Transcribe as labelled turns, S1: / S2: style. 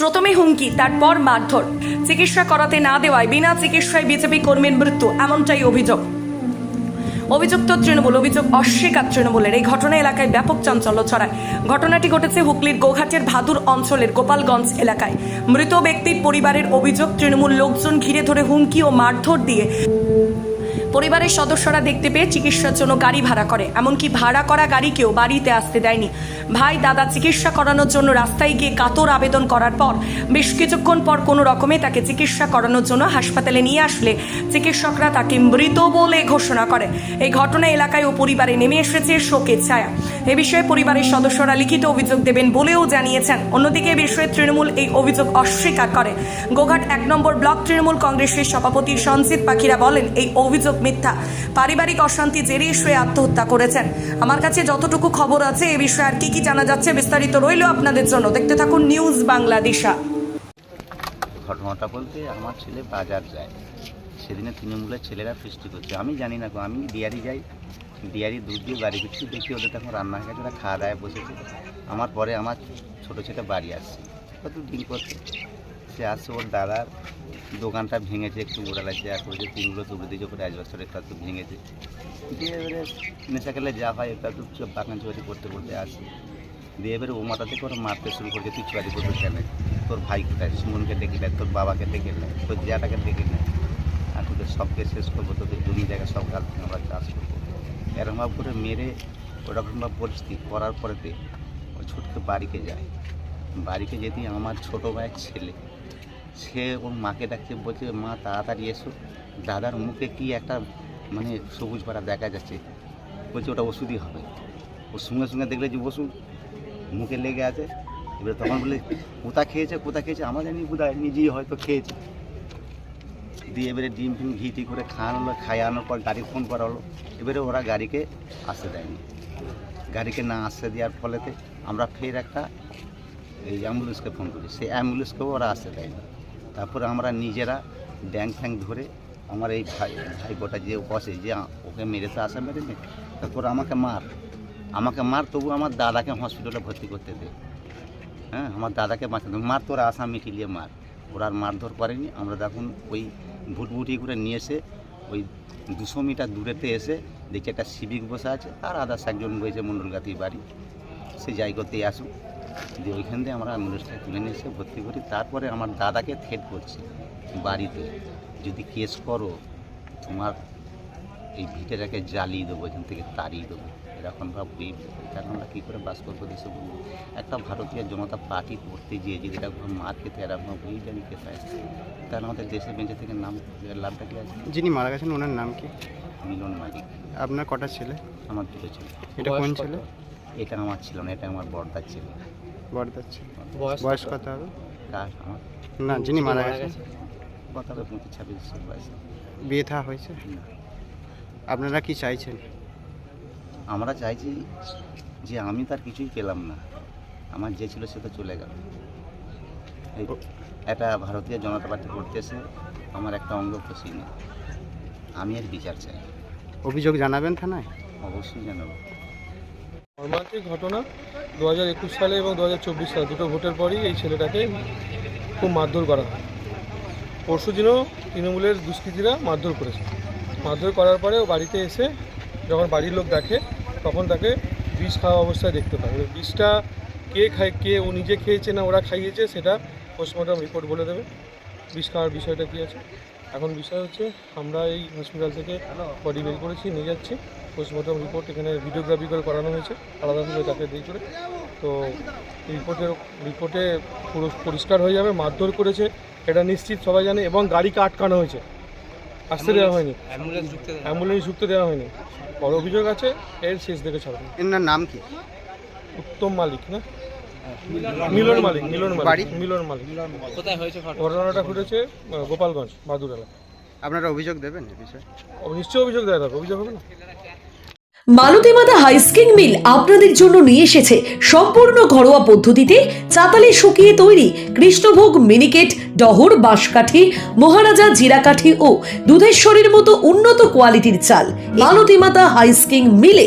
S1: প্রথমে হুমকি, তারপর মারধর। চিকিৎসা করাতে না দেওয়ায় বিনা চিকিৎসায় বিজেপি কর্মীর মৃত্যু, এমনটাই অভিযোগ। অভিযুক্ত তৃণমূল, অভিযোগ অস্বীকার তৃণমূলের। এই ঘটনা এলাকায় ব্যাপক চাঞ্চল্য ছড়ায়। ঘটনাটি ঘটেছে হুগলির গোঘাটের ভাদুর অঞ্চলের গোপালগঞ্জ এলাকায়। মৃত ব্যক্তির পরিবারের অভিযোগ, তৃণমূল লোকজন ঘিরে ধরে হুমকি ও মারধর দিয়ে পরিবারের সদস্যরা দেখতে পেয়ে চিকিৎসার জন্য গাড়ি ভাড়া করে। এমনকি ভাড়া করা গাড়িকেও বাড়িতে আসতে দেয়নি। ভাই, দাদা চিকিৎসা করানোর জন্য রাস্তায় গিয়ে কাতর আবেদন করার পর বেশ কিছুক্ষণ পর কোনো রকমে তাকে চিকিৎসা করানোর জন্য হাসপাতালে নিয়ে আসলে চিকিৎসকরা তাকে মৃত বলে ঘোষণা করে। এই ঘটনা এলাকায় ও পরিবারে নেমে এসেছে শোকের ছায়া। এ বিষয়ে পরিবারের সদস্যরা লিখিত অভিযোগ দেবেন বলেও জানিয়েছেন। অন্যদিকে এ বিষয়ে তৃণমূল এই অভিযোগ অস্বীকার করে। গোঘাট এক নম্বর ব্লক তৃণমূল কংগ্রেসের সভাপতি সঞ্জিত পাখিরা বলেন এই অভিযোগ মিথ্যা। পারিবারিক অশান্তি জেরে সে আত্মহত্যা করেছেন। আমার কাছে যতটুকু খবর আছে এ বিষয়ে আর কি কি জানা যাচ্ছে বিস্তারিত রইল আপনাদের জন্য। দেখতে থাকুন নিউজ বাংলাদেশা
S2: ঘটনাটা বলতে আমার ছেলে বাজার যায়। সেদিনে তৃণমূলের ছেলেরা ফিস্টি করছে। আমি জানি না গো, আমি ডিয়ারি যাই। ডিয়ারি দুধ দিয়ে বাড়ি ফিরছি দেখি ওদের তখন রান্না হয়ে গেছে খাওয়া দাওয়ায় বসেছে। আমার পরে আমার ছোটো ছেলে বাড়ি আসছে। কত দিন করছে সে আসছে ওর দাদার দোকানটা ভেঙেছে, একটু ওড়ালাইছে আর করেছে তিনগুলো তুলে দিয়েছে ওপরে অ্যাজবেস্টার একটা একটু ভেঙেছে। দিয়ে এবারে নেশা খেলে যা হয় একটা একটু চুপ বাগান চুয়ারি করতে করতে আসে। দিয়ে এবারে ও মাথা থেকে ওরা মারতে শুরু করছে, তুই চুয়ারি করতে কেন? তোর ভাই কোথায়? সুমনকে ডেকে নেয়, তোর বাবাকে ডেকে নেয়, তোর জিয়াটাকে ডেকে নেয়। আর তোকে সবকে শেষ করব, তোদের জমি জায়গা সব থেকে আমরা চাষ করব। এরকমভাবে করে মেরে ওরকমভাবে পরিস্থিতি করার পরেতে ও ছুটকে বাড়িতে যায়। বাড়িতে যেতে আমার ছোটো ভাইয়ের ছেলে, সে ওর মাকে ডাকছে, বলছে, মা, তাড়াতাড়ি এসো। দাদার মুখে কি একটা মানে সবুজ পাড়া দেখা যাচ্ছে? বলছে, ওটা ওষুধই হবে। ওর সঙ্গে সঙ্গে দেখলে যে ওষুধ মুখে লেগে আছে। এবারে তখন বলে, কোথা খেয়েছে কোথা খেয়েছে? আমার জানি কোথায় নিজেই হয়তো খেয়েছে। দিয়ে এবারে ডিম ফিম ঘি টি করে খাওয়ানো খাইয়ানোর পর গাড়ি ফোন করা হলো। এবারে ওরা গাড়িকে আসতে দেয়নি। গাড়িকে না আসতে দেওয়ার ফলেতে আমরা ফের একটা এই অ্যাম্বুলেন্সকে ফোন করি। সেই অ্যাম্বুলেন্সকেও ওরা আসতে দেয়নি তারপরে আমরা নিজেরা ড্যাং ফ্যাং ধরে আমার এই ভাই ভাই ভাইপোটা যে বসে যে ওকে মেরেছে আসা মেরে নে তারপর আমাকে মার। আমাকে মার, তবু আমার দাদাকে হসপিটালে ভর্তি করতে দে। হ্যাঁ আমার দাদাকে বাঁচাতে মার তোরা আশা মিটিলিয়ে মার। ওরা আর মারধর করেনি। আমরা তখন ওই ভুটভুটি করে নিয়ে এসে ওই দুশো মিটার দূরেতে এসে দেখি একটা সিভিক বসে আছে। আর আদার্স একজন বসেছে মণ্ডলগাতি বাড়ি। সে যাই করতেই আসুক। দিয়ে ওইখান থেকে আমরা অ্যাম্বুলেন্সটা তুলে নিয়ে এসে ভর্তি করি। তারপরে আমার দাদাকে থেট করছে বাড়িতে যদি কেস করো তোমার এই ভিটেটাকে জ্বালিয়ে দেবো এখান থেকে তাড়িয়ে দেবো। এরকম ভাব কারণ আমরা কী করে বাস করব দেশে বলব? একটা ভারতীয় জনতা পার্টি করতে গিয়ে যদি এরকম মার খেতে এরকম বই জানি কোথায় তাহলে আমাদের দেশে বেঁচে থেকে নাম লাভটা কি আছে?
S3: যিনি মারা গেছেন ওনার নাম কি?
S2: মিলন মালিক।
S3: আপনার কটা ছেলে?
S2: আমার দুটো ছেলে।
S3: এটা কোন ছেলে?
S2: এটা আমার ছিল না এটা আমার বর্দার ছিল।
S3: বড়দার ছেলে। বয়স কত? হবে?
S2: কার? আমার?
S3: না যিনি মারা গেছেন।
S2: কথা হবে? পঁচিশ ছাব্বিশ বছর বয়স।
S3: বিয়ে থা হয়েছে?
S2: না।
S3: আপনারা কি চাইছেন?
S2: আমরা চাইছি যে আমি তার কিছুই পেলাম না। আমার যে ছিল সে তো চলে গেল। একটা ভারতীয় জনতা পার্টি করতেছে আমার একটা অঙ্গ খুশি নেই আমি এর বিচার চাই।
S3: অভিযোগ জানাবেন থানায়?
S2: অবশ্যই জানাব।
S4: মর্মান্তিক ঘটনা দু হাজার একুশ সালে এবং দু হাজার চব্বিশ সালে, দুটো ভোটের পরই এই ছেলেটাকে খুব মারধর করা হয়। পরশু দিনও তৃণমূলের দুষ্কৃতীরা মারধর করেছে। মারধর করার পরে ও বাড়িতে এসে যখন বাড়ির লোক দেখে, তখন তাকে বিষ খাওয়া অবস্থায় দেখতে পায়। বিষটা কে খায়, কে, ও নিজে খেয়েছে না ওরা খাইয়েছে, সেটা পোস্টমর্টম রিপোর্ট বলে দেবে। বিষ খাওয়ার বিষয়টা কী আছে? এখন বিষয় হচ্ছে আমরা এই হসপিটাল থেকে বডি বের করেছি নিয়ে যাচ্ছি। পোস্টমর্টম রিপোর্ট এখানে ভিডিওগ্রাফি করে করানো হয়েছে আলাদাভাবে তাকে দিয়ে করে। তো রিপোর্টের রিপোর্টে পুরো পরিষ্কার হয়ে যাবে মারধর করেছে এটা নিশ্চিত সবাই জানে এবং গাড়িকে আটকানো হয়েছে। আসতে দেওয়া হয়নি। অ্যাম্বুলেন্স ঢুকতে দেওয়া হয়নি। বড় অভিযোগ আছে এর শেষ দেখে ছাড়বে।
S3: এনার নাম কি?
S4: উত্তম মালিক না? মিলন মালিক মিলন মালিক মিলন মালিক। ঘটনাটা ঘটেছে গোপালগঞ্জ বাদুর এলাকা
S3: আপনারা অভিযোগ দেবেন এ বিষয়ে?
S4: নিশ্চয়ই অভিযোগ দেওয়া অভিযোগ হবে না?
S5: মালতীমাতা হাইস্কিং মিল আপনাদের জন্য নিয়ে এসেছে সম্পূর্ণ ঘরোয়া পদ্ধতিতে চাতালে শুকিয়ে তৈরি কৃষ্ণভোগ মিনিকেট ডহর বাঁশকাঠি মহারাজা জিরাকাঠি ও দুধেশ্বরীর মতো উন্নত কোয়ালিটির চাল। মালতীমাতা হাইস্কিং মিলে